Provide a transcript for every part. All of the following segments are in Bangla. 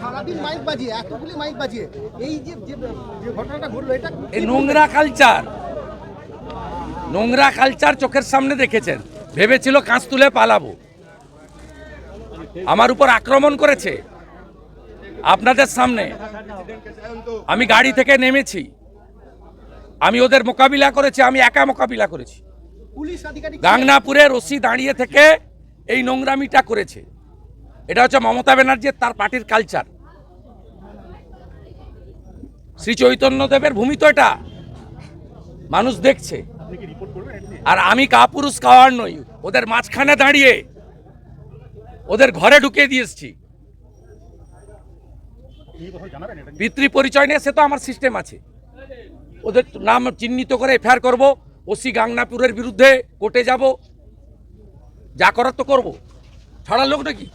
সারাদিন মাইক বাজিয়ে এতগুলি মাইক বাজিয়ে এই যে যে ঘটনাটা ঘটলো এটা এই নোংরা কালচার নোংরা কালচার চোখের সামনে দেখেছেন। ভেবেছিল কাঁচ তুলে পালাবো। আমার উপর আক্রমণ করেছে। আপনাদের সামনে আমি গাড়ি থেকে নেমেছি। আমি ওদের মোকাবিলা করেছি আমি একা মোকাবিলা করেছি। পুলিশ আধিকারিক গাংনাপুরে রশি দাঁড়িয়ে থেকে এই নোংরামিটা করেছে। এটা হচ্ছে মমতা ব্যানার্জি তার পার্টির কালচার শ্রী চৈতন্যদেবের ভূমি তো এটা। মানুষ দেখছে। আর আমি কাপুরুষ খাওয়ার নই। ওদের মাঝখানে দাঁড়িয়ে ওদের ঘরে ঢুকিয়ে দিয়ে এসছি। পিতৃ পরিচয় নিয়ে সে তো আমার সিস্টেম আছে। ওদের নাম চিহ্নিত করে এফআইআর করব। ওসি গাংনাপুরের বিরুদ্ধে কোর্টে যাব। যা করার তো করব। ছাড়ার লোক নাকি?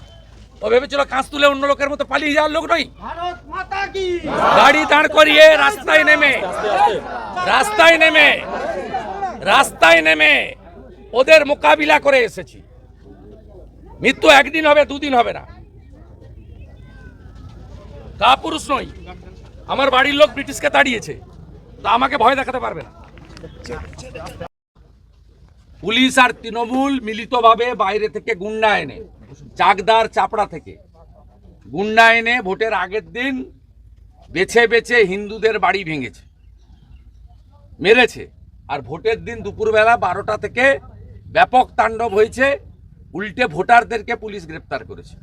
ও ভেবেছিল কাঁচ তুলে অন্য লোকের মতো পালিয়ে যাওয়ার লোক নই গাড়ি দাঁড় করিয়ে রাস্তায় নেমে রাস্তায় নেমে রাস্তায় নেমে ওদের মোকাবিলা করে এসেছি। মৃত্যু একদিন হবে দুদিন হবে না। কাপুরুষ নই আমার বাড়ির লোক ব্রিটিশকে তাড়িয়েছে। তা আমাকে ভয় দেখাতে পারবে না। পুলিশ আর তৃণমূল মিলিতভাবে বাইরে থেকে গুন্ডা এনে, চাকদার চাপড়া থেকে গুন্ডা এনে ভোটের আগের দিন বেছে বেছে হিন্দুদের বাড়ি ভেঙেছে, মেরেছে। আর ভোটের দিন দুপুরবেলা বারোটা থেকে ব্যাপক তাণ্ডব হয়েছে, উল্টে ভোটারদেরকে পুলিশ গ্রেপ্তার করেছে।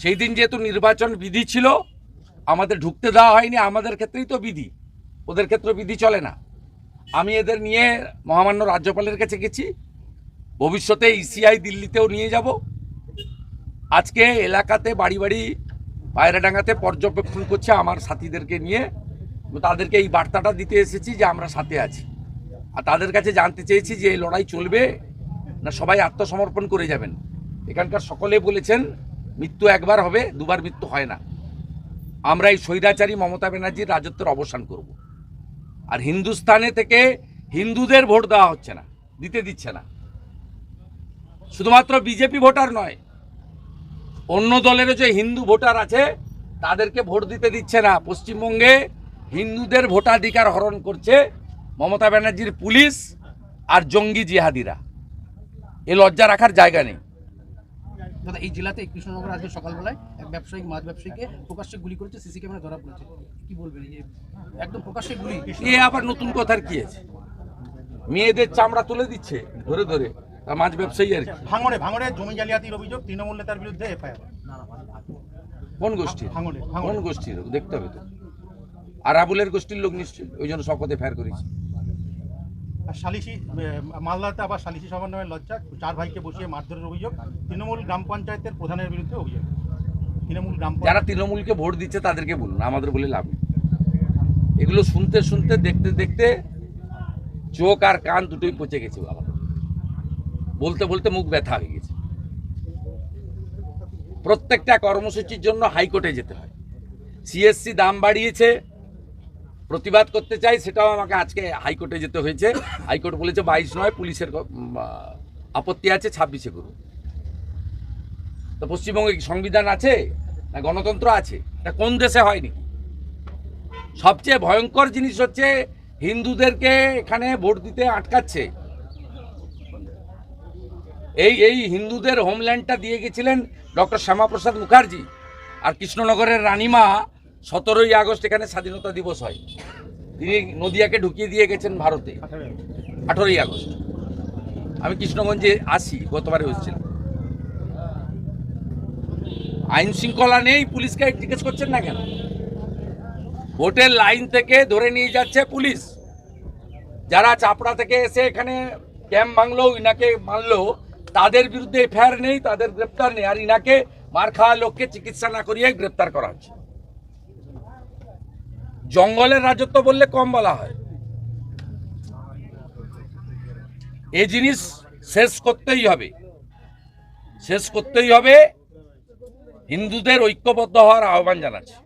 সেই দিন যেহেতু নির্বাচন বিধি ছিল, আমাদের ঢুকতে দেওয়া হয়নি, আমাদের ক্ষেত্রেই তো বিধি, ওদের ক্ষেত্রে বিধি চলে না। আমি এদের নিয়ে মহামান্য রাজ্যপালের কাছে গেছি। ভবিষ্যতে ইসিআই দিল্লিতেও নিয়ে যাব। আজকে এলাকাতে বাড়ি বাড়ি পায়রাডাঙ্গাতে পর্যবেক্ষণ করছে আমার সাথীদেরকে নিয়ে। তাদেরকে এই বার্তাটা দিতে এসেছি যে আমরা সাথে আছি। আর তাদের কাছে জানতে চেয়েছি যে এই লড়াই চলবে না সবাই আত্মসমর্পণ করে যাবেন। এখানকার সকলে বলেছেন, মৃত্যু একবার হবে, দুবার মৃত্যু হয় না। আমরা এই স্বৈরাচারী মমতা ব্যানার্জির রাজত্বের অবসান করব। আর হিন্দুস্তানে থেকে হিন্দুদের ভোট দেওয়া হচ্ছে না, দিতে দিচ্ছে না। শুধুমাত্র বিজেপি ভোটার নয়, অন্য দলেরও যে হিন্দু ভোটার আছে, তাদেরকে ভোট দিতে দিচ্ছে না। পশ্চিমবঙ্গে হিন্দুদের ভোটাধিকার হরণ করছে মমতা ব্যানার্জির পুলিশ আর জঙ্গি জিহাদিরা। এ লজ্জা রাখার জায়গা নেই। দাদা এই জেলাতে কৃষ্ণনগর আজকে সকালবেলায় এক ব্যবসায়িক মাছ ব্যবসায়ীকে প্রকাশ্যে গুলি করেছে সিসি ক্যামেরা ধরা পড়েছে। কি বলবেন? এই যে একদম প্রকাশ্যে গুলি। এ আবার নতুন কথার কি আছে? মেয়েদের চামড়া তুলে দিচ্ছে ধরে ধরে আর মাছ ব্যবসায়ী আর কি। ভাঙড়ে ভাঙড়ে জমি জালিয়াতির অভিযোগ তৃণমূল নেতার বিরুদ্ধে এফআইআর। কোন গোষ্ঠীর ভাঙড়ে কোন গোষ্ঠীর? দেখতে হবে তো। আর আবুলের গোষ্ঠীর লোক নিশ্চয়ই ওই জন্য শপথে ফেয়ার করেছি। সালিসি মালদাতে আবার সালিসি সমন্বয়ের লজ্জা, চার ভাইকে বসিয়ে মারধরের অভিযোগ, তৃণমূল গ্রাম পঞ্চায়েতের প্রধানের বিরুদ্ধে অভিযোগ। তৃণমূল গ্রাম যারা তৃণমূলকে ভোট দিচ্ছে তাদেরকে বলুন, আমাদের বলে লাভ এগুলো শুনতে শুনতে, দেখতে দেখতে চোখ আর কান দুটোই পচে গেছে বাবা। বলতে বলতে মুখ ব্যথা হয়ে গেছে। প্রত্যেকটা কর্মসূচির জন্য হাইকোর্টে যেতে হয়। সিএসসি দাম বাড়িয়েছে প্রতিবাদ করতে চাই, সেটাও আমাকে আজকে হাইকোর্টে যেতে হয়েছে। হাইকোর্ট বলেছে বাইশ নয়, পুলিশের আপত্তি আছে, ছাব্বিশে করুন। তো পশ্চিমবঙ্গে সংবিধান আছে, না গণতন্ত্র আছে? এটা কোন দেশে হয়নি সবচেয়ে ভয়ঙ্কর জিনিস হচ্ছে, হিন্দুদেরকে এখানে ভোট দিতে আটকাচ্ছে। এই এই হিন্দুদের হোমল্যান্ডটা দিয়ে গেছিলেন ডক্টর শ্যামাপ্রসাদ মুখার্জি আর কৃষ্ণনগরের রানীমা সতেরোই আগস্ট এখানে স্বাধীনতা দিবস হয়। তিনি নদিয়াকে ঢুকিয়ে দিয়ে গেছেন ভারতে। আঠেরোই আগস্ট। আমি কৃষ্ণগঞ্জে আসি, গতবারে হয়েছিলাম আইন শৃঙ্খলা নেই, পুলিশকে জিজ্ঞেস করছেন না কেন? ভোটের লাইন থেকে ধরে নিয়ে যাচ্ছে পুলিশ। যারা চাপড়া থেকে এসে এখানে ক্যাম্প ভাঙলো, ইনাকে মারলো, তাদের বিরুদ্ধে এফআইআর নেই, তাদের গ্রেপ্তার নেই। আর ইনাকে মার খাওয়া লোককে চিকিৎসা না করিয়ে গ্রেপ্তার করা হচ্ছে। জঙ্গলের রাজত্ব বললে কম বলা হয়। এই জিনিস শেষ করতেই হবে। শেষ করতেই হবে। হিন্দুদের ঐক্যবদ্ধ হওয়ার আহ্বান জানাচ্ছি।